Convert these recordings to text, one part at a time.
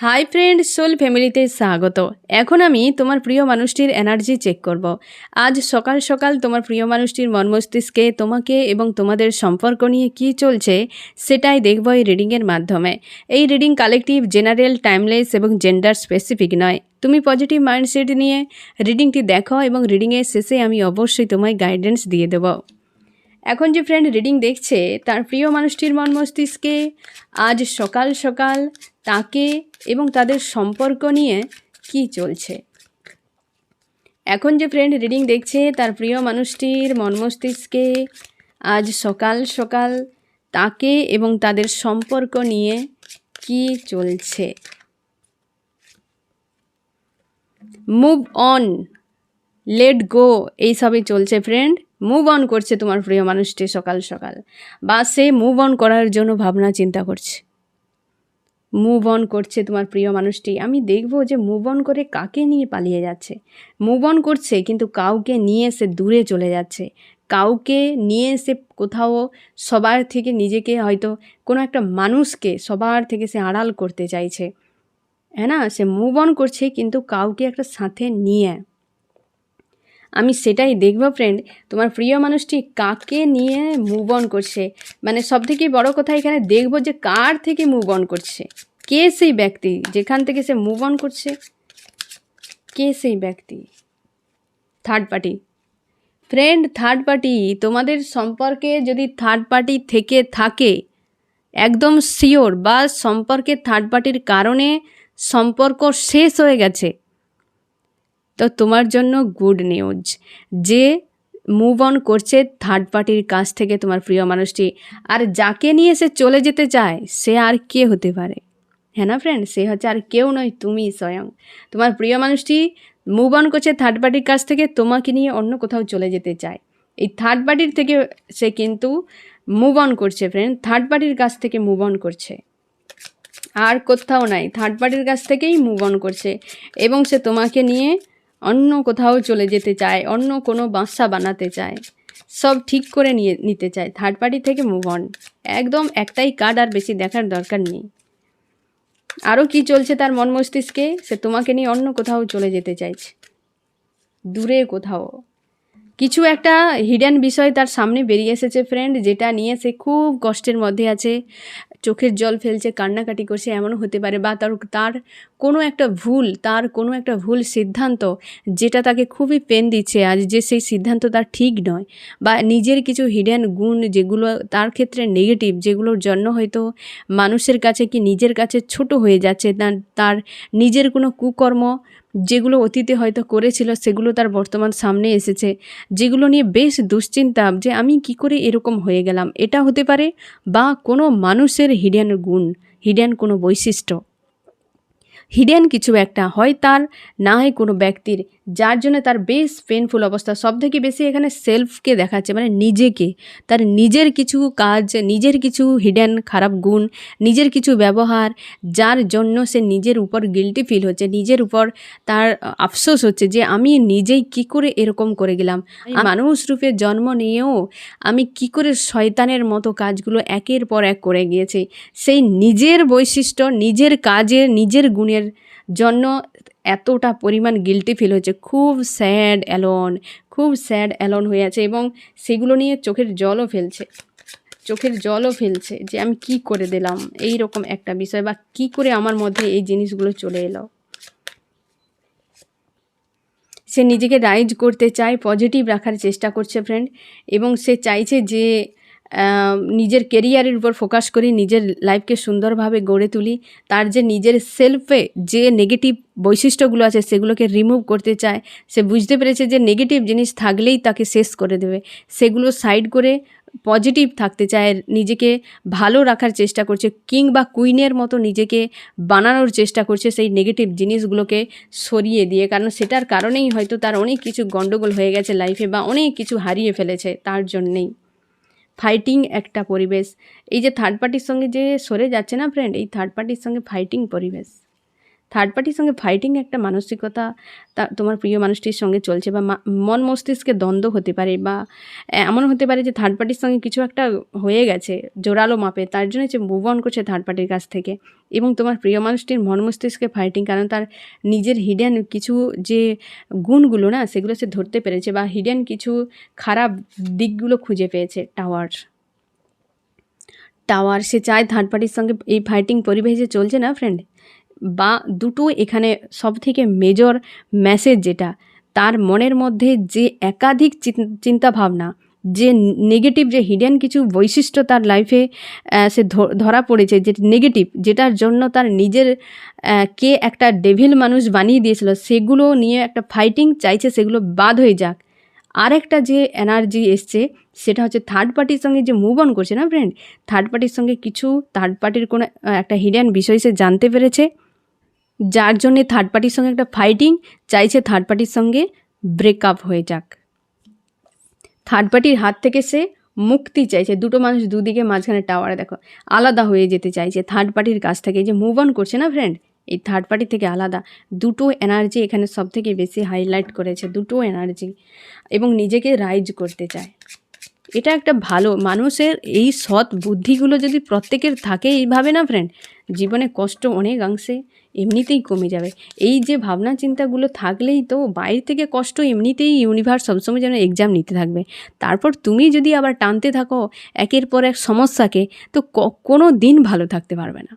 Hi friend soul ফ্যামিলিতে স্বাগত। এখন আমি তোমার প্রিয় মানুষটির এনার্জি চেক করব। আজ সকাল সকাল তোমার প্রিয় মানুষটির মন মস্তিষ্কে তোমাকে এবং তোমাদের সম্পর্ক নিয়ে কি চলছে সেটাই দেখব এই রিডিংয়ের মাধ্যমে। এই রিডিং কালেকটিভ জেনারেল টাইমলেস এবং জেন্ডার স্পেসিফিক নয়। তুমি পজিটিভ মাইন্ডসেট নিয়ে রিডিংটি দেখো এবং রিডিংয়ের শেষে আমি অবশ্যই তোমায় গাইডেন্স দিয়ে দেব। এখন যে ফ্রেন্ড রিডিং দেখছে, তার প্রিয় মানুষটির মন মস্তিষ্কে আজ সকাল সকাল তাকে এবং তাদের সম্পর্ক নিয়ে কি চলছে। এখন যে ফ্রেন্ড রিডিং দেখছে, তার প্রিয় মানুষটির মন মস্তিষ্কে আজ সকাল সকাল তাকে এবং তাদের সম্পর্ক নিয়ে কি চলছে। মুভ অন লেট গো এইসবই চলছে ফ্রেন্ড মুভ অন করছে তোমার প্রিয় মানুষটি সকাল সকাল। বা সে মুভ অন করার জন্য ভাবনা চিন্তা করছে। মুভ অন করছে তোমার প্রিয় মানুষটি। আমি দেখব যে মুভ অন করে কাকে নিয়ে পালিয়ে যাচ্ছে। মুভ অন করছে কিন্তু কাউকে নিয়ে সে দূরে চলে যাচ্ছে। কাউকে নিয়ে সে কোথাও সবার থেকে নিজেকে হয়তো কোনো একটা মানুষকে সবার থেকে সে আড়াল করতে চাইছে। হ্যাঁ না? সে মুভ অন করছে কিন্তু কাউকে একটা সাথে নিয়ে আমি সেটাই দেখব ফ্রেন্ড তোমার প্রিয় মানুষটি কাকে নিয়ে মুভ অন করছে? মানে সব থেকে বড় কথা এখানে দেখব যে কার থেকে মুভ অন করছে? কে সেই ব্যক্তি যেখান থেকে সে মুভ অন করছে? কে সেই ব্যক্তি? Third party friend third party তোমাদের সম্পর্কে যদি থার্ড পার্টি থেকে থাকে, একদম শিওর বা সম্পর্কে থার্ড পার্টির কারণে সম্পর্ক শেষ হয়ে গেছে তো তোমার জন্য গুড নিউজ যে মুভ অন করছে থার্ড পার্টির কাছ থেকে তোমার প্রিয় মানুষটি, আর যাকে নিয়ে সে চলে যেতে চায়, সে আর কে হতে পারে? হ্যাঁ না ফ্রেন্ড সে হচ্ছে আর কেউ নয়, তুমি স্বয়ং। তোমার প্রিয় মানুষটি মুভ অন করছে থার্ড পার্টির কাছ থেকে, তোমাকে নিয়ে অন্য কোথাও চলে যেতে চায়। এই থার্ড পার্টির থেকে সে কিন্তু মুভ অন করছে ফ্রেন্ড থার্ড পার্টির কাছ থেকে মুভ অন করছে। আর কোথাও নাই থার্ড পার্টির কাছ থেকেই মুভ অন করছে। এবং সে তোমাকে নিয়ে অন্য কোথাও চলে যেতে চায়, অন্য কোনো বাসা বানাতে চায়। সব ঠিক করে নিয়ে, নিতে চায়। থার্ড পার্টি থেকে মুভ অন একদম একটাই কার্ড আর বেশি দেখার দরকার নেই। আরও কি চলছে তার মন মস্তিষ্কে? সে তোমাকে নিয়ে অন্য কোথাও চলে যেতে চাইছে। দূরে কোথাও। কিছু একটা হিডেন বিষয় তার সামনে বেরিয়ে এসেছে ফ্রেন্ড যেটা নিয়ে সে খুব কষ্টের মধ্যে আছে। চোখের জল ফেলছে, কান্নাকাটি করছে, এমনও হতে পারে বা তার তার কোনো একটা ভুল, তার কোনো একটা ভুল সিদ্ধান্ত যেটা তাকে খুবই পেন দিচ্ছে আজ যে সেই সিদ্ধান্ত তার ঠিক নয় বা নিজের কিছু হিডেন গুণ যেগুলো তার ক্ষেত্রে নেগেটিভ যেগুলোর জন্য হয়তো মানুষের কাছে কি নিজের কাছে ছোট হয়ে যাচ্ছে তার নিজের কোনো কুকর্ম যেগুলো অতীতে হয়তো করেছিল, সেগুলো তার বর্তমান সামনে এসেছে। যেগুলো নিয়ে বেশ দুশ্চিন্তা যে আমি কি করে এরকম হয়ে গেলাম। এটা হতে পারে বা কোনো মানুষের হিডেন গুণ, হিডেন কোনো বৈশিষ্ট্য। হিডেন কিছু একটা, হয় তার, না হয় কোনো ব্যক্তির। যার জন্য তার বেশ পেনফুল অবস্থা। সব থেকে বেশি এখানে সেলফকে দেখাচ্ছে মানে নিজেকে। তার নিজের কিছু কাজ নিজের কিছু হিডেন খারাপ গুণ নিজের কিছু ব্যবহার যার জন্য সে নিজের উপর গিলটি ফিল হচ্ছে নিজের উপর তার আফসোস হচ্ছে যে আমি নিজেই কি করে এরকম করে গেলাম। মানুষ রূপে জন্ম নিয়েও আমি কি করে শয়তানের মতো কাজগুলো একের পর এক করে গিয়েছি। সেই নিজের বৈশিষ্ট্য নিজের কাজের নিজের গুণের জন্য এতটা পরিমাণ গিলটি ফিল হচ্ছে খুব স্যাড অ্যালন খুব স্যাড অ্যালন হয়ে আছে এবং সেগুলো নিয়ে চোখের জলও ফেলছে। চোখের জলও ফেলছে যে আমি কি করে দিলাম? এই রকম একটা বিষয় বা কি করে আমার মধ্যে এই জিনিসগুলো চলে এলো? সে নিজেকে রাইজ করতে চায় পজিটিভ রাখার চেষ্টা করছে ফ্রেন্ড এবং সে চাইছে যে নিজের কেরিয়ারের উপর ফোকাস করি, নিজের লাইফকে সুন্দরভাবে গড়ে তুলি। তার যে নিজের সেলফে যে নেগেটিভ বৈশিষ্ট্যগুলো আছে, সেগুলোকে রিমুভ করতে চায়, সে বুঝতে পেরেছে যে নেগেটিভ জিনিস থাকলেই তাকে শেষ করে দেবে। সেগুলো সাইড করে পজিটিভ থাকতে চায়, নিজেকে ভালো রাখার চেষ্টা করছে কিং বা কুইনের মতো নিজেকে বানানোর চেষ্টা করছে সেই নেগেটিভ জিনিসগুলোকে সরিয়ে দিয়ে। কারণ সেটার কারণেই হয়তো তার অনেক কিছু গণ্ডগোল হয়ে গেছে লাইফে বা অনেক কিছু হারিয়ে ফেলেছে তার জন্যেই। ফাইটিং একটা পরিবেশ। এই যে থার্ড পার্টির সঙ্গে যে সরে যাচ্ছে না ফ্রেন্ড এই থার্ড পার্টির সঙ্গে ফাইটিং পরিবেশ। থার্ড পার্টির সঙ্গে ফাইটিং একটা মানসিকতা তা তোমার প্রিয় মানুষটির সঙ্গে চলছে বা মন মস্তিষ্কে দ্বন্দ্ব হতে পারে বা এমন হতে পারে যে থার্ড পার্টির সঙ্গে কিছু একটা হয়ে গেছে, জোরালো মাপে, তার জন্য যে মুভ অন করছে থার্ড পার্টির কাছ থেকে। এবং তোমার প্রিয় মানুষটির মন মস্তিষ্কে ফাইটিং কারণ তার নিজের হিডেন কিছু যে গুণগুলো না, সেগুলো সে ধরতে পেরেছে বা হিডেন কিছু খারাপ দিকগুলো খুঁজে পেয়েছে টাওয়ার টাওয়ার সে চায় থার্ড পার্টির সঙ্গে এই ফাইটিং পরিবেশে চলছে না ফ্রেন্ড বা দুটো এখানে সব থেকে মেজর মেসেজ যেটা, তার মনের মধ্যে যে একাধিক চিন- চিন্তা ভাবনা যে নেগেটিভ যে হিডেন কিছু বৈশিষ্ট্য তার লাইফে সে ধরা পড়েছে, যে নেগেটিভ যেটার জন্য তার নিজের কে একটা ডেভিল মানুষ বানিয়ে দিয়েছিল, সেগুলো নিয়ে একটা ফাইটিং চাইছে, সেগুলো বাদ হয়ে যাক। আরেকটা যে এনার্জি এসছে, সেটা হচ্ছে থার্ড পার্টির সঙ্গে যে মুভ অন করছে না ফ্রেন্ড থার্ড পার্টির সঙ্গে কিছু থার্ড পার্টির কোনো একটা হিডেন বিষয় সে জানতে পেরেছে। যার জন্যে থার্ড পার্টির সঙ্গে একটা ফাইটিং চাইছে থার্ড পার্টির সঙ্গে ব্রেকআপ হয়ে যাক। থার্ড পার্টির হাত থেকে সে মুক্তি চাইছে। দুটো মানুষ দুদিকে মাঝখানে টাওয়ারে দেখো, আলাদা হয়ে যেতে চাইছে। থার্ড পার্টির কাছ থেকে যে মুভ অন করছে না ফ্রেন্ড এই থার্ড পার্টি থেকে আলাদা। দুটো এনার্জি এখানে সব থেকে বেশি হাইলাইট করেছে, দুটো এনার্জি এবং নিজেকে রাইজ করতে চায়। এটা একটা ভালো, মানুষের এই সৎ বুদ্ধিগুলো যদি প্রত্যেকের থাকে এইভাবে না ফ্রেন্ড জীবনে কষ্ট অনেকাংশে এমনিতেই কমে যাবে। এই যে ভাবনা চিন্তাগুলো থাকলেই তো বাইরে থেকে কষ্ট এমনিতেই ইউনিভার্স সবসময় যেন এক্সাম নিতে থাকবে। তারপর তুমি যদি আবার টানতে থাকো একের পর এক সমস্যাকে, তো কোনো দিন ভালো থাকতে পারবে না।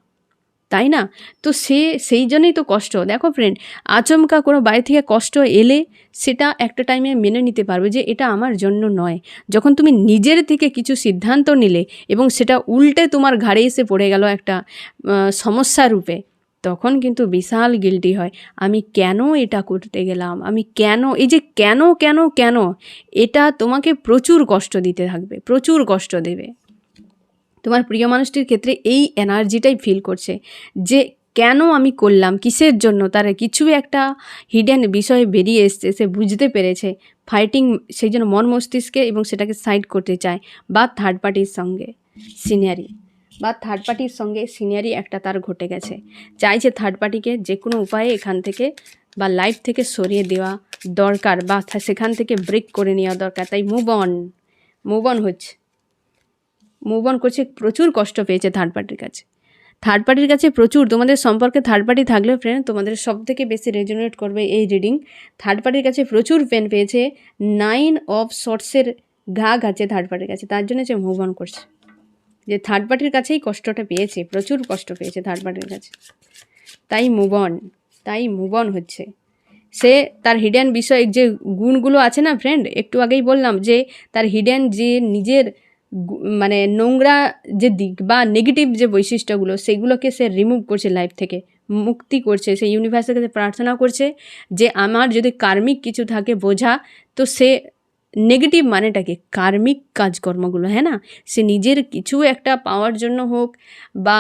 তাই না? তো সে, সেই জন্যই তো কষ্ট। দেখো ফ্রেন্ড আচমকা কোনো বাইরে থেকে কষ্ট এলে সেটা একটা টাইমে মেনে নিতে পারবে যে এটা আমার জন্য নয়। যখন তুমি নিজের থেকে কিছু সিদ্ধান্ত নিলে এবং সেটা উল্টে তোমার ঘাড়ে এসে পড়ে গেল একটা সমস্যা রূপে তখন কিন্তু বিশাল গিল্টি হয়। আমি কেন এটা করতে গেলাম? আমি কেন, এই যে কেন কেন কেন, এটা তোমাকে প্রচুর কষ্ট দিতে থাকবে, প্রচুর কষ্ট দেবে। তোমার প্রিয় মানুষটির ক্ষেত্রে এই এনার্জিটাই ফিল করছে যে কেন আমি করলাম, কিসের জন্য, তার কিছু একটা হিডেন বিষয় বেরিয়ে এসছে, সে বুঝতে পেরেছে। ফাইটিং সেই জন্য মন মস্তিষ্কে এবং সেটাকে সাইড করতে চায়, বা থার্ড পার্টির সঙ্গে। সিনিয়রি বা থার্ড পার্টির সঙ্গে সিনিয়রি একটা তার ঘটে গেছে। চাইছে থার্ড পার্টিকে যে কোনো উপায়ে এখান থেকে বা লাইফ থেকে সরিয়ে দেওয়া দরকার বা সেখান থেকে ব্রেক করে নেওয়া দরকার। তাই মুভ অন মুভ অন হচ্ছে। মুভ অন করছে, প্রচুর কষ্ট পেয়েছে থার্ড পার্টির কাছে। থার্ড পার্টির কাছে প্রচুর, তোমাদের সম্পর্কে থার্ড পার্টি থাকলেও ফ্রেন্ড তোমাদের সব থেকে বেশি রেজোনেট করবে এই রিডিং থার্ড পার্টির কাছে প্রচুর পেন পেয়েছে নাইন অফ শর্টসের ঘা আছে থার্ড পার্টির কাছে, তার জন্য সে মুভ অন করছে। যে থার্ড পার্টির কাছেই কষ্টটা পেয়েছে, প্রচুর কষ্ট পেয়েছে থার্ড পার্টির কাছে। তাই মুভ অন তাই মুভ অন হচ্ছে। সে তার হিডেন বিষয়, যে গুণগুলো আছে না ফ্রেন্ড একটু আগেই বললাম যে তার হিডেন যে নিজের মানে নোংরা যে দিক বা নেগেটিভ যে বৈশিষ্ট্যগুলো, সেগুলোকে সে রিমুভ করছে লাইফ থেকে। মুক্তি করছে, সে ইউনিভার্সের কাছে প্রার্থনা করছে যে আমার যদি কার্মিক কিছু থাকে বোঝা, তো সে নেগেটিভ মানেটাকে কার্মিক কাজকর্মগুলো হ্যাঁ না? সে নিজের কিছু একটা পাওয়ার জন্য হোক বা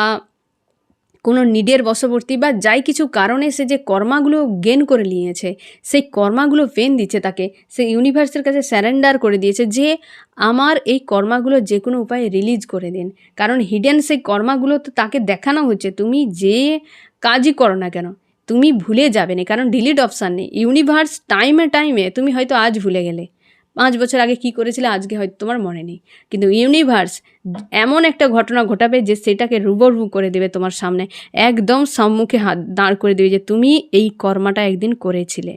কোনো নিডের বশবর্তী বা যাই কিছু কারণে সে যে কর্মাগুলো গেন করে নিয়েছে, সেই কর্মাগুলো পেন দিচ্ছে তাকে, সে ইউনিভার্সের কাছে স্যারেন্ডার করে দিয়েছে যে আমার এই কর্মাগুলো যে কোনো উপায়ে রিলিজ করে দিন। কারণ হিডেন সেই কর্মাগুলো তো তাকে দেখানো হচ্ছে, তুমি যে কাজই করো না কেন, তুমি ভুলে যাবে না। কারণ ডিলিট অপশান নেই। ইউনিভার্স টাইমে টাইমে তুমি হয়তো আজ ভুলে গেলে। পাঁচ বছর আগে কি করেছিলে, আজকে হয়তো তোমার মনে নেই। কিন্তু ইউনিভার্স এমন একটা ঘটনা ঘটাবে যে সেটাকে রুবরু করে দেবে তোমার সামনে, একদম সম্মুখে হাত দাঁড় করে দেবে যে তুমি এই কর্মাটা একদিন করেছিলে।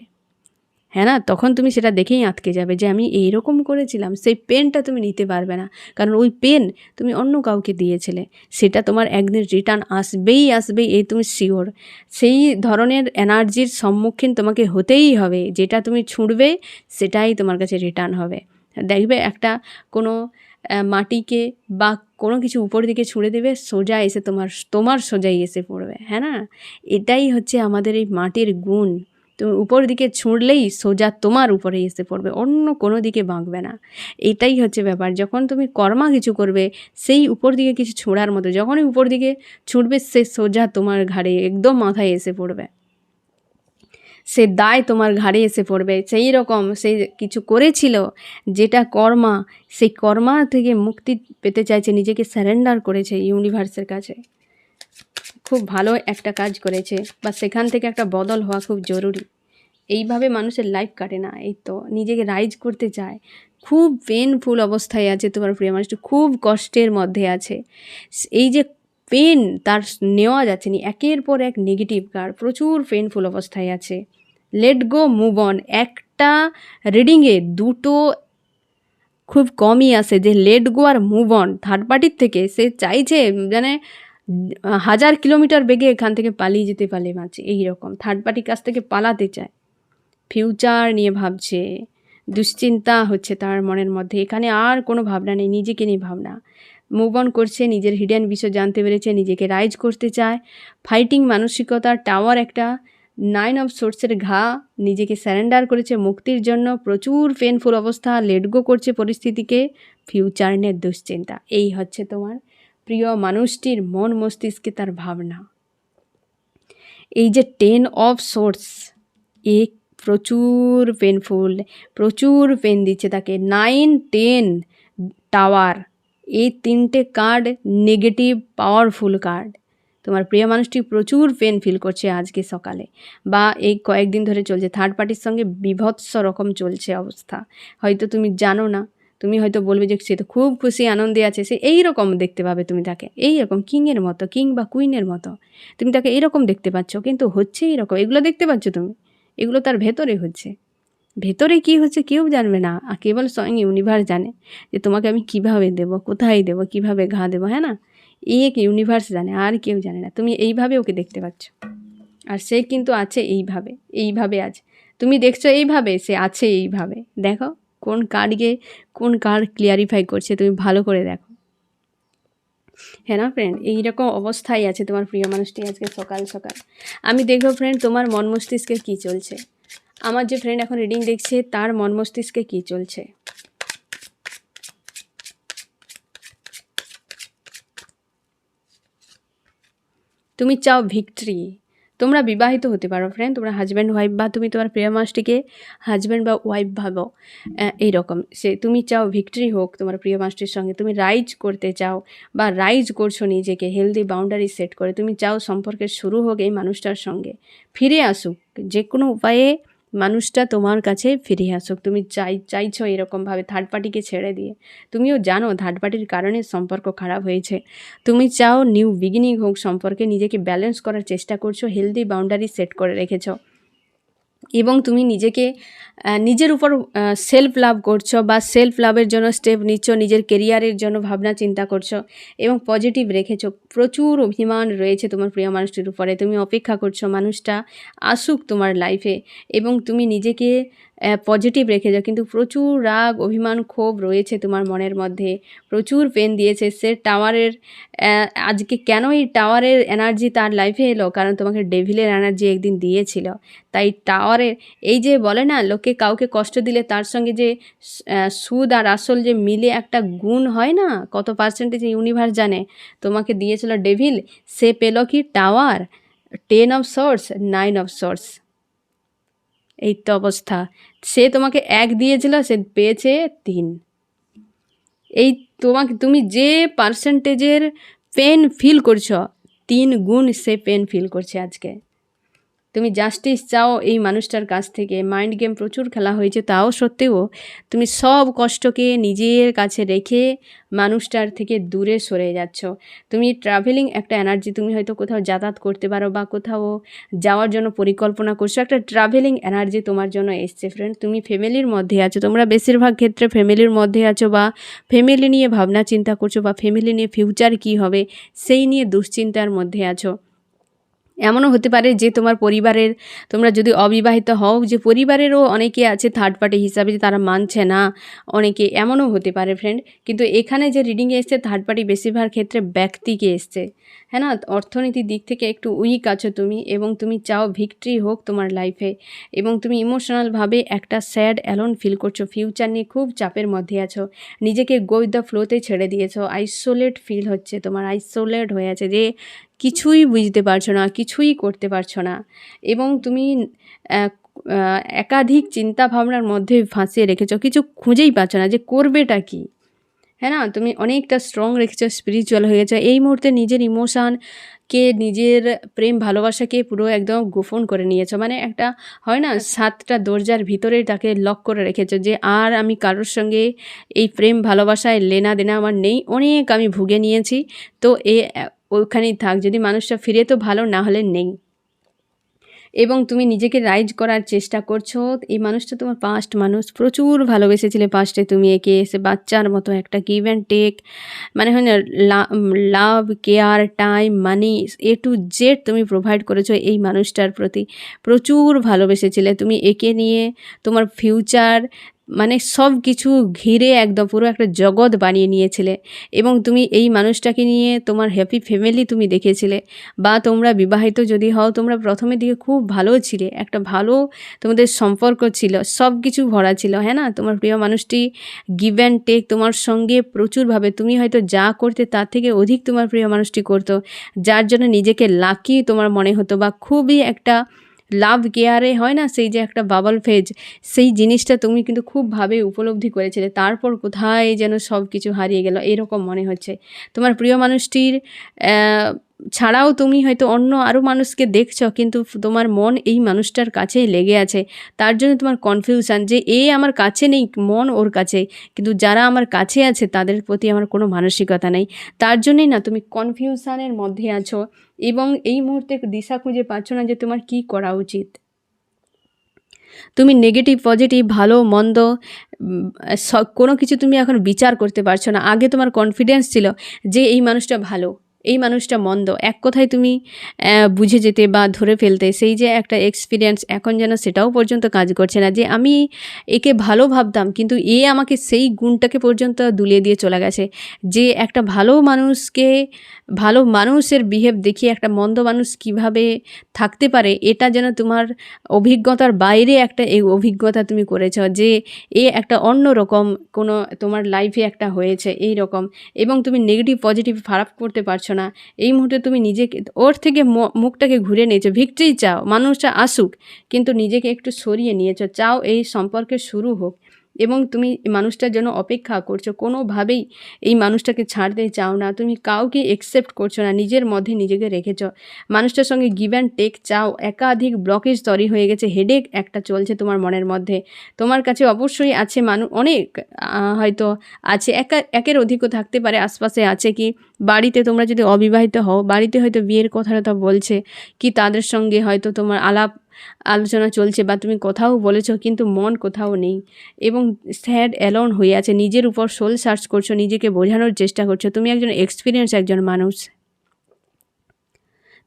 হ্যাঁ না? তখন তুমি সেটা দেখেই আটকে যাবে যে আমি এইরকম করেছিলাম, সেই পেনটা তুমি নিতে পারবে না। কারণ ওই পেন তুমি অন্য কাউকে দিয়েছিলে, সেটা তোমার একদিন রিটার্ন আসবেই আসবেই, এই তুমি শিওর। সেই ধরনের এনার্জির সম্মুখীন তোমাকে হতেই হবে, যেটা তুমি ছুঁড়বে, সেটাই তোমার কাছে রিটার্ন হবে। দেখবে একটা কোনো মাটিকে বা কোনো কিছু উপর দিকে ছুঁড়ে দেবে, সোজা এসে তোমার তোমার সোজাই এসে পড়বে হ্যাঁ না? এটাই হচ্ছে আমাদের এই মাটির গুণ। তুমি উপর দিকে ছুঁড়লেই সোজা তোমার উপরে এসে পড়বে, অন্য কোনো দিকে বাঁকবে না। এটাই হচ্ছে ব্যাপার। যখন তুমি কর্মা কিছু করবে, সেই উপর দিকে কিছু ছোঁড়ার মতো, যখনই উপর দিকে ছুটবে সে সোজা তোমার ঘাড়ে একদম মাথায় এসে পড়বে। সে দায় তোমার ঘাড়ে এসে পড়বে। সেই রকম সে কিছু করেছিল, যেটা কর্মা, সেই কর্মা থেকে মুক্তি পেতে চাইছে, নিজেকে স্যারেন্ডার করেছে ইউনিভার্সের কাছে। খুব ভালো একটা কাজ করেছে বা সেখান থেকে একটা বদল হওয়া খুব জরুরি। এইভাবে মানুষের লাইফ কাটে না, এই তো নিজেকে রাইজ করতে চায়। খুব পেনফুল অবস্থায় আছে তোমার প্রিয় মানুষটি, খুব কষ্টের মধ্যে আছে। এই যে পেন তার নেওয়া যাচ্ছে না, একের পর এক নেগেটিভ কার্ড প্রচুর পেনফুল অবস্থায় আছে। লেট গো মুভ অন একটা রিডিংয়ে দুটো খুব কমই আসে যে লেট গো আর মুভ অন থার্ড পার্টির থেকে সে চাইছে মানে হাজার কিলোমিটার বেগে এখান থেকে পালিয়ে যেতে পারে মাঝে এইরকম। থার্ড পার্টির কাছ থেকে পালাতে চায়। ফিউচার নিয়ে ভাবছে, দুশ্চিন্তা হচ্ছে তার মনের মধ্যে। এখানে আর কোনো ভাবনা নেই, নিজেকে নিয়ে ভাবনা। মুভ অন করছে, নিজের হিডেন বিষয় জানতে পেরেছে, নিজেকে রাইজ করতে চায়। ফাইটিং মানসিকতার টাওয়ার একটা নাইন অফ সোর্সের ঘা নিজেকে স্যারেন্ডার করেছে মুক্তির জন্য। প্রচুর পেনফুল অবস্থা লেটগো করছে পরিস্থিতিকে। ফিউচার নিয়ে দুশ্চিন্তা, এই হচ্ছে তোমার প্রিয় মানুষটির মন মস্তিষ্কে তার ভাবনা। এই যে টেন অফ সোর্স এ প্রচুর পেনফুল প্রচুর পেন দিচ্ছে তাকে। নাইন টেন টাওয়ার এই তিনটে কার্ড নেগেটিভ পাওয়ারফুল কার্ড তোমার প্রিয় মানুষটি প্রচুর পেন ফিল করছে আজকে সকালে, বা এই কয়েকদিন ধরে চলছে। থার্ড পার্টির সঙ্গে বিভৎস রকম চলছে অবস্থা। হয়তো তুমি জানো না তুমি হয়তো বলবে যে সে তো খুব খুশি, আনন্দে আছে, সে এই রকম দেখতে পাবে তুমি তাকে। এই রকম কিংয়ের মতো, কিং বা কুইনের মতো। তুমি তাকে এইরকম দেখতে পাচ্ছ, কিন্তু হচ্ছে এইরকম। এগুলো দেখতে পাচ্ছ তুমি? এগুলো তার ভেতরে হচ্ছে। ভেতরে কি হচ্ছে কেউ জানবে না। আর কেবল স্বয়ং ইউনিভার্স জানে যে তোমাকে আমি কীভাবে দেব, কোথায় দেব, কীভাবে ঘা দেবো হ্যাঁ না? এক ইউনিভার্স জানে, আর কেউ জানে না। তুমি এইভাবে ওকে দেখতে পাচ্ছ। আর সে কিন্তু আছে এইভাবে এইভাবে আছে। তুমি দেখছ এইভাবে, সে আছে এইভাবে। দেখো। কোন কার্ডকে, কোন কার্ড ক্লিয়ারিফাই করছে, তুমি ভালো করে দেখো। হ্যাঁ না ফ্রেন্ড এইরকম অবস্থায় আছে তোমার প্রিয় মানুষটি আজকে সকাল সকাল। আমি দেখব ফ্রেন্ড তোমার মন মস্তিষ্কে কী চলছে। আমার যে ফ্রেন্ড এখন রিডিং দেখছে, তার মন মস্তিষ্কে কী চলছে। তুমি চাও ভিক্টরি তোমরা বিবাহিত হতে পারো ফ্রেন্ড তোমরা হাজব্যান্ড ওয়াইফ বা তুমি তোমার প্রিয় মাসটিকে হাজব্যান্ড বা ওয়াইফ ভাবো এইরকম। সে তুমি চাও ভিক্টরি হোক তোমার প্রিয় মাসটির সঙ্গে, তুমি রাইজ করতে চাও বা রাইজ করছ নিজেকে হেলদি বাউন্ডারি সেট করে, তুমি চাও সম্পর্কের শুরু হোক এই মানুষটার সঙ্গে। ফিরে আসুক যে কোনো উপায়ে মানুষটা তোমার কাছে ফিরে আসুক। তুমি চাই, চাইছো এরকমভাবে থার্ড পার্টিকে ছেড়ে দিয়ে। তুমিও জানো থার্ড পার্টির কারণে সম্পর্ক খারাপ হয়েছে। তুমি চাও নিউ বিগিনিং হোক সম্পর্কে নিজেকে ব্যালেন্স করার চেষ্টা করছ হেলদি বাউন্ডারি সেট করে রেখেছো। এবং তুমি নিজেকে নিজের উপর সেলফ লাভ করছ বা সেলফ লাভের জন্য স্টেপ নিচ্ছ, নিজের কেরিয়ারের জন্য ভাবনা, চিন্তা করছ এবং পজিটিভ রেখেছো। প্রচুর অভিমান রয়েছে তোমার প্রিয় মানুষটির উপরে। তুমি অপেক্ষা করছ মানুষটা আসুক তোমার লাইফে এবং তুমি নিজেকে পজিটিভ রেখে যাও। কিন্তু প্রচুর রাগ, অভিমান, ক্ষোভ রয়েছে তোমার মনের মধ্যে। প্রচুর পেন দিয়েছে। সে টাওয়ারের আজকে কেন এই টাওয়ারের এনার্জি তার লাইফে এলো? কারণ তোমাকে ডেভিলের এনার্জি একদিন দিয়েছিল। তাই টাওয়ারের এই যে বলে না, লোকে কাউকে কষ্ট দিলে তার সঙ্গে যে সুদ আর আসল যে মিলে একটা গুণ হয় না? কত পার্সেন্টেজ ইউনিভার্স জানে? তোমাকে দিয়েছিল ডেভিল সে পেল কি tower ten of swords nine of swords এই তো অবস্থা। সে তোমাকে এক দিয়েছিল, সে পেয়েছে তিন। এই তোমাকে, তুমি যে পার্সেন্টেজের পেন ফিল করছ, তিন গুণ সে পেন ফিল করছে আজকে। তুমি জাস্টিস চাও এই মানুষটার কাছ থেকে। মাইন্ড গেম প্রচুর খেলা হয়েছে, তাও সত্ত্বেও তুমি সব কষ্টকে নিজের কাছে রেখে মানুষটার থেকে দূরে সরে যাচ্ছ। তুমি ট্রাভেলিং একটা এনার্জি তুমি হয়তো কোথাও যাতায়াত করতে পারো বা কোথাও যাওয়ার জন্য পরিকল্পনা করছ। একটা ট্রাভেলিং এনার্জি তোমার জন্য এসছে ফ্রেন্ড তুমি ফ্যামিলির মধ্যে আছো, তোমরা বেশিরভাগ ক্ষেত্রে ফ্যামিলির মধ্যে আছো বা ফ্যামিলি নিয়ে ভাবনা চিন্তা করছ বা ফ্যামিলি নিয়ে ফিউচার কী হবে, সেই নিয়ে দুশ্চিন্তার মধ্যে আছো। এমনও হতে পারে যে তোমার পরিবারের, তোমরা যদি অবিবাহিত হও, যে পরিবারেরও অনেকে আছে থার্ড পার্টি হিসাবে যে তারা মানছে না, অনেকে এমনও হতে পারে ফ্রেন্ড কিন্তু এখানে যে রিডিংয়ে এসছে থার্ড পার্টি বেশিরভাগ ক্ষেত্রে ব্যক্তিকে এসছে। হ্যাঁ না? অর্থনীতির দিক থেকে একটু উইক আছো তুমি এবং তুমি চাও ভিক্টরি হোক তোমার লাইফে এবং তুমি ইমোশনালভাবে একটা স্যাড অ্যালোন ফিল করছ। ফিউচার নিয়ে খুব চাপের মধ্যে আছো। নিজেকে গো দ্য ফ্লোতে ছেড়ে দিয়েছ। আইসোলেট ফিল হচ্ছে তোমার। আইসোলেট হয়ে আছে যে কিছুই বুঝতে পারছ না, কিছুই করতে পারছ না। এবং তুমি একাধিক চিন্তা ভাবনার মধ্যে ফাঁসিয়ে রেখেছো, কিছু খুঁজেই পাচ্ছ না যে করবেটা কি। হ্যাঁ না? তুমি অনেকটা স্ট্রং রেখেছো স্পিরিচুয়াল হয়ে গেছো। এই মুহূর্তে নিজের ইমোশান কে, নিজের প্রেম, ভালোবাসাকে পুরো একদম গোপন করে নিয়েছো। মানে একটা, হয় না? সাতটা দরজার ভিতরে তাকে লক করে রেখেছো যে, আর আমি কারোর সঙ্গে এই প্রেম, ভালোবাসায় লেনা দেনা আমার নেই। অনেক আমি ভুগে নিয়েছি। তো এ ওখানেই থাক, যদি মানুষটা ফিরে তো ভালো, না হলে নেই। এবং তুমি নিজেকে রাইজ করার চেষ্টা করছ, এই মানুষটা তোমার পাস্ট মানুষ। প্রচুর ভালোবেসেছিলে পাস্টে তুমি একে এসে বাচ্চার মতো একটা গিভ অ্যান্ড টেক মানে হয় না love care time money A to Z তুমি প্রোভাইড করেছ এই মানুষটার প্রতি। প্রচুর ভালোবেসেছিলে তুমি একে নিয়ে। তোমার ফিউচার মানে সব কিছু ঘিরে একদম পুরো একটা জগৎ বানিয়ে নিয়েছিলে। এবং তুমি এই মানুষটাকে নিয়ে তোমার হ্যাপি ফ্যামিলি তুমি দেখেছিলে। বা তোমরা বিবাহিত যদি হও, তোমরা প্রথমের দিকে খুব ভালো ছিলে, একটা ভালো তোমাদের সম্পর্ক ছিল, সব কিছু ভরা ছিল হ্যাঁ না? তোমার প্রিয় মানুষটি গিভ অ্যান্ড টেক তোমার সঙ্গে প্রচুরভাবে, তুমি হয়তো যা করতে তার থেকে অধিক তোমার প্রিয় মানুষটি করতো। যার জন্য নিজেকে লাকি তোমার মনে হতো বা খুবই একটা লাভ কেয়ারে হয় না, সেই যে একটা বাবল ফেজ সেই জিনিসটা তুমি কিন্তু খুবভাবে উপলব্ধি করেছিলে। তারপর কোথায় যেন সব কিছু হারিয়ে গেল, এরকম মনে হচ্ছে। তোমার প্রিয় মানুষটির ছাড়াও তুমি হয়তো অন্য আরও মানুষকে দেখছ, কিন্তু তোমার মন এই মানুষটার কাছেই লেগে আছে। তার জন্য তোমার কনফিউশান যে এ আমার কাছে নেই, মন ওর কাছে। কিন্তু যারা আমার কাছে আছে, তাদের প্রতি আমার কোনো মানসিকতা নেই। তার জন্যই না তুমি কনফিউশানের মধ্যে আছো এবং এই মুহূর্তে দিশা খুঁজে পাচ্ছ না যে তোমার কি করা উচিত। তুমি নেগেটিভ পজিটিভ ভালো, মন্দ কোনো কিছু তুমি এখন বিচার করতে পারছ না। আগে তোমার কনফিডেন্স ছিল যে এই মানুষটা ভালো। এই মানুষটা মন্দ। এক কথায় তুমি বুঝে যেতে বা ধরে ফেলতে সেই যে একটা এক্সপিরিয়েন্স এখন যেন সেটাও পর্যন্ত কাজ করছে না যে আমি একে ভালো ভাবতাম, কিন্তু এ আমাকে সেই গুণটাকে পর্যন্ত দুলিয়ে দিয়ে চলে গেছে। যে একটা ভালো মানুষকে, ভালো মানুষের বিহেভ দেখিয়ে একটা মন্দ মানুষ কীভাবে থাকতে পারে, এটা যেন তোমার অভিজ্ঞতার বাইরে একটা এই অভিজ্ঞতা তুমি করেছ যে এ একটা অন্য রকম কোনো তোমার লাইফে একটা হয়েছে, এই রকম। এবং তুমি নেগেটিভ পজিটিভ খারাপ করতে পারছ না। এই মুহূর্তে তুমি নিজেকে, ওর থেকে মুখটাকে ঘুরে নিয়েছো। ভিক্টরি চাও, মানুষটা আসুক, কিন্তু নিজেকে একটু সরিয়ে নিয়েছো। চাও এই সম্পর্কে শুরু হোক। এবং তুমি মানুষটার জন্য অপেক্ষা করছ, কোনোভাবেই এই মানুষটাকে ছাড়তে চাও না। তুমি কাউকে একসেপ্ট করছ না, নিজের মধ্যে নিজেকে রেখেছ। মানুষটার সঙ্গে গিভ অ্যান্ড টেক চাও, একাধিক ব্লকেজ তৈরি হয়ে গেছে হেডেক একটা চলছে তোমার মনের মধ্যে। তোমার কাছে অবশ্যই আছে মানুষ অনেক হয়তো আছে, একা, একের অধিকও থাকতে পারে, আশপাশে আছে কি। বাড়িতে তোমরা যদি অবিবাহিত হও, বাড়িতে হয়তো বিয়ের কথাটা বলছে, কি তাদের সঙ্গে হয়তো তোমার আলাপ আলোচনা চলছে বা তুমি কোথাও বলেছ, কিন্তু মন কোথাও নেই। এবং স্যাড অ্যালোন হয়ে আছে, নিজের উপর সোল সার্চ করছ, নিজেকে বোঝানোর চেষ্টা করছ। তুমি একজন এক্সপিরিয়েন্স একজন মানুষ।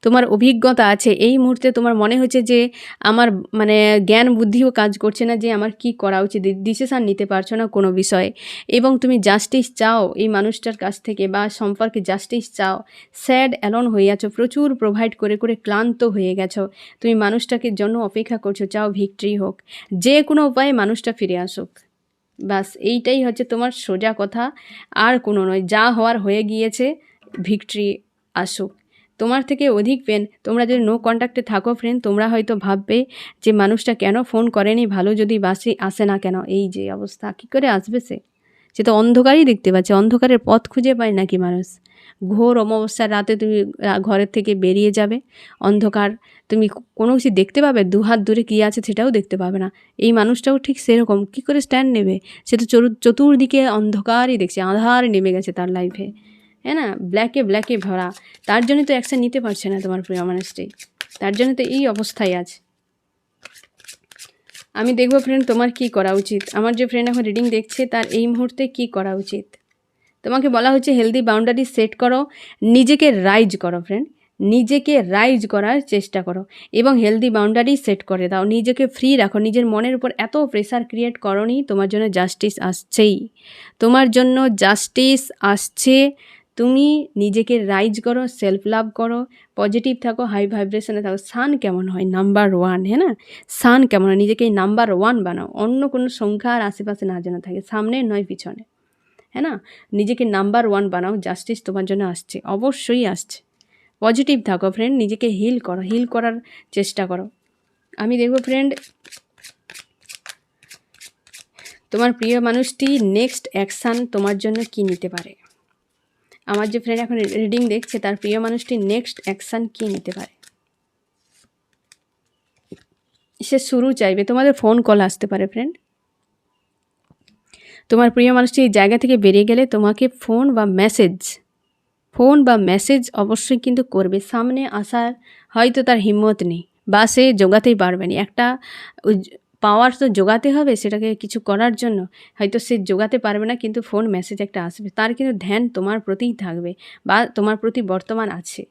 তোমার অভিজ্ঞতা আছে, এই মুহূর্তে তোমার মনে হচ্ছে যে আমার মানে জ্ঞান বুদ্ধিও কাজ করছে না যে আমার কি করা উচিত ডিসিশান নিতে পারছ না কোনো বিষয়ে। এবং তুমি জাস্টিস চাও, এই মানুষটার কাছ থেকে বা সম্পর্কে জাস্টিস চাও স্যাড অ্যালন হয়ে আছো, প্রচুর প্রোভাইড করে করে ক্লান্ত হয়ে গেছো। তুমি মানুষটাকে জন্য অপেক্ষা করছ, চাও ভিক্টরি হোক। যে কোনো উপায়ে মানুষটা ফিরে আসুক। বাস এইটাই হচ্ছে তোমার সোজা কথা। আর কোনো নয়, যা হওয়ার হয়ে গিয়েছে ভিক্টরি আসুক। তোমার থেকে অধিক পেন তোমরা যদি নো কন্ট্যাক্টে থাকো ফ্রেন্ড তোমরা হয়তো ভাববে যে মানুষটা কেন ফোন করেনি, ভালো যদি বাসে আসে না কেন? এই যে অবস্থা, কী করে আসবে সে? সে তো অন্ধকারই দেখতে পাচ্ছে, অন্ধকারের পথ খুঁজে পায় নাকি মানুষ? ঘোর অমাবস্যার রাতে তুমি ঘরের থেকে বেরিয়ে যাবে, অন্ধকার, তুমি কোনো কিছু দেখতে পাবে, দু হাত দূরে কী আছে সেটাও দেখতে পাবে না। এই মানুষটাও ঠিক সেরকম, কী করে স্ট্যান্ড নেবে? সে তো চতুর্দিকে অন্ধকারই দেখছে, আধার নেমে গেছে তার লাইফে হ্যাঁ না? ব্ল্যাকে ব্ল্যাকে ভরা। তার জন্য তো অ্যাকশন নিতে পারছে না তোমার প্রিয় মানুষটি তার জন্য তো এই অবস্থায় আছে। আমি দেখব ফ্রেন্ড তোমার কি করা উচিত? আমার যে ফ্রেন্ড এখন রিডিং দেখছে, তার এই মুহূর্তে কি করা উচিত? তোমাকে বলা হচ্ছে হেলদি বাউন্ডারি সেট করো, নিজেকে রাইজ করো ফ্রেন্ড নিজেকে রাইজ করার চেষ্টা করো এবং হেলদি বাউন্ডারি সেট করে দাও। নিজেকে ফ্রি রাখো। নিজের মনের উপর এত প্রেশার ক্রিয়েট করনি, তোমার জন্য জাস্টিস আসছেই। তোমার জন্য জাস্টিস আসছে তুমি নিজেকে রাইজ করো সেলফ লাভ করো পজিটিভ থাকো হাই ভাইব্রেশনে থাকো। সান কেমন হয়? নাম্বার ওয়ান হ্যাঁ না? সান কেমন হয়? নিজেকে নাম্বার ওয়ান বানাও। অন্য কোনো সংখ্যা আর আশেপাশে না যেন থাকে। সামনে নয়, পিছনে। হ্যাঁ না? নিজেকে নাম্বার ওয়ান বানাও। জাস্টিস তোমার জন্য আসছে। অবশ্যই আসছে। পজিটিভ থাকো ফ্রেন্ড নিজেকে হিল করো। হিল করার চেষ্টা করো। আমি দেখব ফ্রেন্ড তোমার প্রিয় মানুষটি নেক্সট অ্যাকশান তোমার জন্য কি নিতে পারে? আমার যে ফ্রেন্ড এখন রিডিং দেখছে, তার প্রিয় মানুষটি নেক্সট অ্যাকশান কি নিতে পারে? সে শুরু চাইবে। তোমাদের ফোন কল আসতে পারে ফ্রেন্ড তোমার প্রিয় মানুষটি এই জায়গা থেকে বেরিয়ে গেলে তোমাকে ফোন বা মেসেজ ফোন বা মেসেজ অবশ্যই কিন্তু করবে। সামনে আসার হয়তো তার হিম্মত নেই বা সে জোগাতেই পারবে না। একটা পাওয়ার তো জোগাতে হবে সেটাকে কিছু করার জন্য। হয়তো সে জোগাতে পারবে না, কিন্তু ফোন মেসেজ একটা আসবে। তার কিন্তু ধ্যান তোমার প্রতিই থাকবে বা তোমার প্রতি বর্তমান আছে।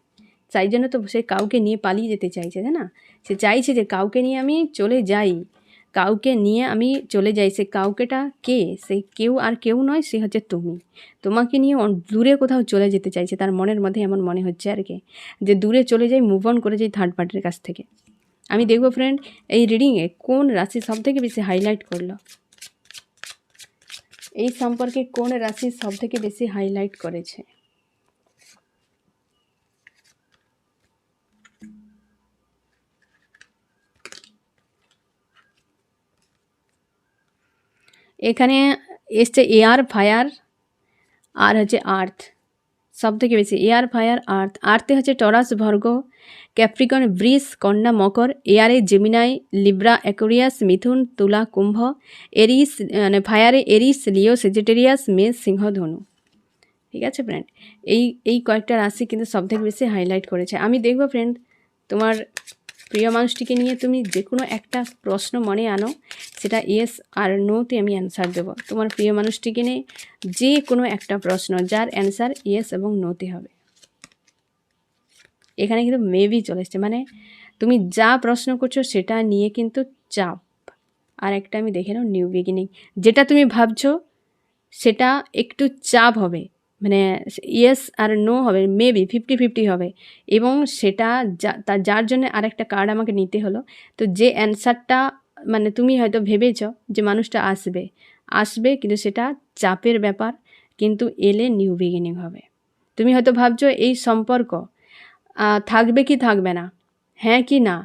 তাই জন্য তো সে কাউকে নিয়ে পালিয়ে যেতে চাইছে, তাই না? সে চাইছে যে কাউকে নিয়ে আমি চলে যাই। কাউকে নিয়ে আমি চলে যাই। সে কাউকেটা কে? সে কেউ আর কেউ নয়, সে হচ্ছে তুমি। তোমাকে নিয়ে দূরে কোথাও চলে যেতে চাইছে। তার মনের মধ্যে এমন মনে হচ্ছে আর কি। যে দূরে চলে যাই মুভ অন করে যাই থার্ড পার্টির কাছ থেকে। আমি দেখব ফ্রেন্ড এই রিডিংয়ে কোন রাশি সব থেকে বেশি হাইলাইট করল? এই সম্পর্কে কোন রাশি সব থেকে বেশি হাইলাইট করেছে? এখানে এসছে এয়ার ফায়ার আর হচ্ছে আর্থ সব থেকে বেশি? এয়ার ফায়ার আর্থ। আর্থে হচ্ছে টরাস ভর্গ, ক্যাপ্রিকন, ব্রিস, কন্যা, মকর। এয়ারে জেমিনাই, লিব্রা, অ্যাকোরিয়াস, মিথুন, তুলা, কুম্ভ। এরিস মানে ফায়ারে এরিস, লিও, সেজিটেরিয়াস, মে, সিংহ, ধনু। ঠিক আছে ফ্রেন্ড এই এই কয়েকটা রাশি কিন্তু সব থেকে বেশি হাইলাইট করেছে। আমি দেখব ফ্রেন্ড তোমার প্রিয় মানুষটিকে নিয়ে তুমি যে কোনো একটা প্রশ্ন মনে আনো, সেটা ইয়েস আর নোতে আমি অ্যান্সার দেবো। তোমার প্রিয় মানুষটিকে নিয়ে যে কোনো একটা প্রশ্ন, যার অ্যান্সার ইয়েস এবং নোতে হবে। এখানে কিন্তু মেবি চলে এসছে মানে তুমি যা প্রশ্ন করছ সেটা নিয়ে কিন্তু চাপ। আর একটা আমি দেখে নাও নিউ বিগিনিং যেটা তুমি ভাবছ, সেটা একটু চাপ হবে। মানে ইয়েস আর নো হবে মেবি ফিফটি ফিফটি হবে। এবং সেটা যা যার জন্য আরেকটা কার্ড আমাকে নিতে হলো। তো যে অ্যান্সারটা মানে তুমি হয়তো ভেবেছ যে মানুষটা আসবে। আসবে কিন্তু সেটা চাপের ব্যাপার, কিন্তু এলে নিউ বিগিনিং হবে। তুমি হয়তো ভাবছ, এই সম্পর্ক থাকবে কি থাকবে না? হ্যাঁ কি না?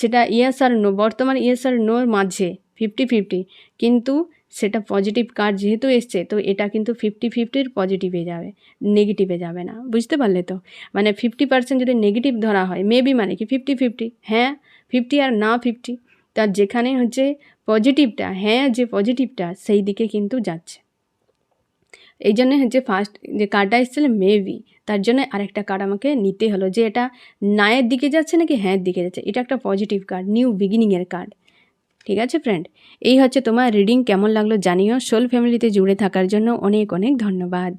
সেটা ইয়েস আর নো বর্তমান ইয়েস আর নোর মাঝে ফিফটি ফিফটি কিন্তু সেটা পজিটিভ কার্ড যেহেতু এসছে, তো এটা কিন্তু ফিফটি ফিফটির পজিটিভে যাবে নেগেটিভে যাবে না, বুঝতে পারলে তো? মানে ফিফটি পার্সেন্ট যদি নেগেটিভ ধরা হয় মেবি মানে কি ফিফটি ফিফটি হ্যাঁ ফিফটি আর না ফিফটি তার যেখানে হচ্ছে পজিটিভটা হ্যাঁ যে পজিটিভটা সেই দিকে কিন্তু যাচ্ছে। এই জন্যে হচ্ছে ফার্স্ট যে কার্ডটা এসেছিল মেবি তার জন্য আরেকটা কার্ড আমাকে নিতে হলো, যে এটা নায়ের দিকে যাচ্ছে নাকি হ্যাঁ দিকে যাচ্ছে? এটা একটা পজিটিভ কার্ড নিউ বিগিনিংয়ের কার্ড ঠিক আছে ফ্রেন্ড এই হচ্ছে তোমার রিডিং কেমন লাগল জানিও। সোল ফ্যামিলিতে জুড়ে থাকার জন্য অনেক অনেক ধন্যবাদ।